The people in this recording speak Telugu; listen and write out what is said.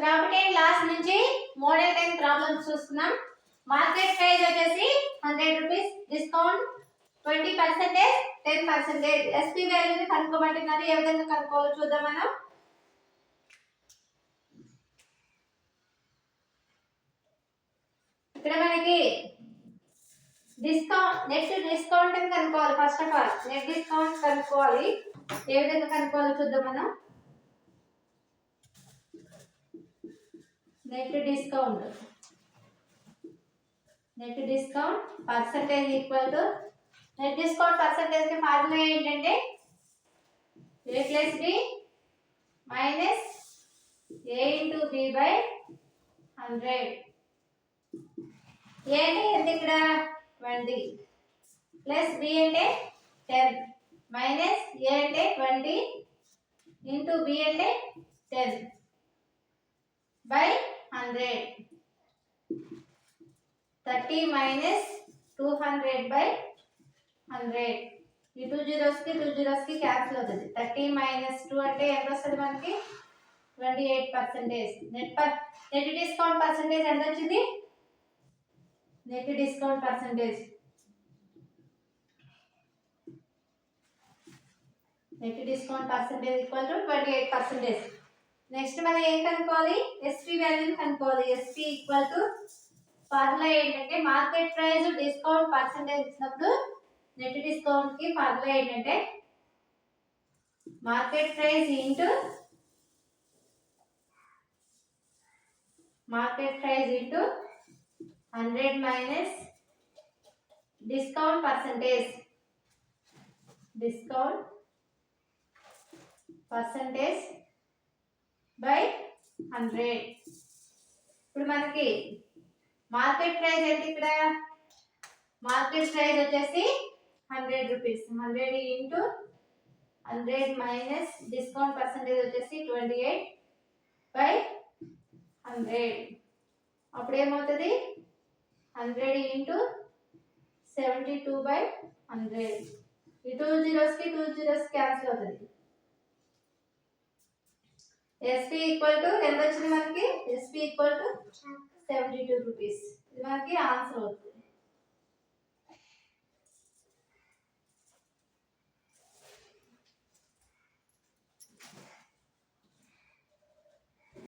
ప్రాఫిట్ అండ్ లాస్ నుంచి మోడల్ టైం ప్రాబ్లమ్స్ చూస్తున్నాం మార్కెట్ ప్రైస్ వచ్చేసి hundred rupees discount twenty percentage ten percentage. SP వాల్యూని కనుక్కోమంటున్నారు. ఏ విధంగా కనుక్కోవాలో చూద్దాం మనం. ఇక్కడ మనకి డిస్కౌంట్ నెక్స్ట్ డిస్కౌంట్ అని కనుక్కోవాలి. First of all net discount కనుక్కోవాలి. ఏ విధంగా కనుక్కోవాలో చూద్దాం మనం. Net discount net discount percentage equal to net discount పర్సంటేజ్కి formula ఏంటంటే A plus B minus A into B by hundred A అంటే ఎంత ఇక్కడ? ట్వంటీ ప్లస్ బి అంటే టెన్ మైనస్ ఏ అంటే ట్వంటీ ఇంటూ బి అంటే ten hundred thirty minus two hundred by hundred ఈ టూ జీరోస్కి టూ జీరోస్కి క్యాన్సిల్ అవుతుంది. థర్టీ మైనస్ టూ అంటే ఎంత వస్తుంది మనకి? Twenty eight percentage net per net discount percentage ఎంత వచ్చింది? Net discount percentage net discount percentage equal to twenty eight percentage next మనం ఏం కనుక్కోవాలి? ఎస్పీ వాల్యూని కనుక్కోవాలి. ఎస్పీ ఈక్వల్ టు ఫార్ములా ఏంటంటే మార్కెట్ ప్రైస్ డిస్కౌంట్ పర్సెంటేజ్ ఇచ్చినప్పుడు నెట్ డిస్కౌంట్కి ఫార్ములా ఏంటంటే market price into market price into hundred minus discount percentage discount percentage by hundred ఇప్పుడు మనకి మార్కెట్ ప్రైస్ ఎంత ఇక్కడ మార్కెట్ ప్రైస్ వచ్చేసి hundred rupees hundred into hundred minus discount percentage వచ్చేసి ట్వంటీ ఎయిట్ బై హండ్రెడ్ అప్పుడు ఏమవుతుంది? Hundred into seventy two by hundred ఈ టూ జీరోస్కి టూ జీరోస్ క్యాన్సిల్ అవుతుంది. ఎస్పీ ఈక్వల్ టు ఎంత వచ్చింది మనకి? SP equal to seventy two rupees ఇది మనకి ఆన్సర్ అవుతుంది.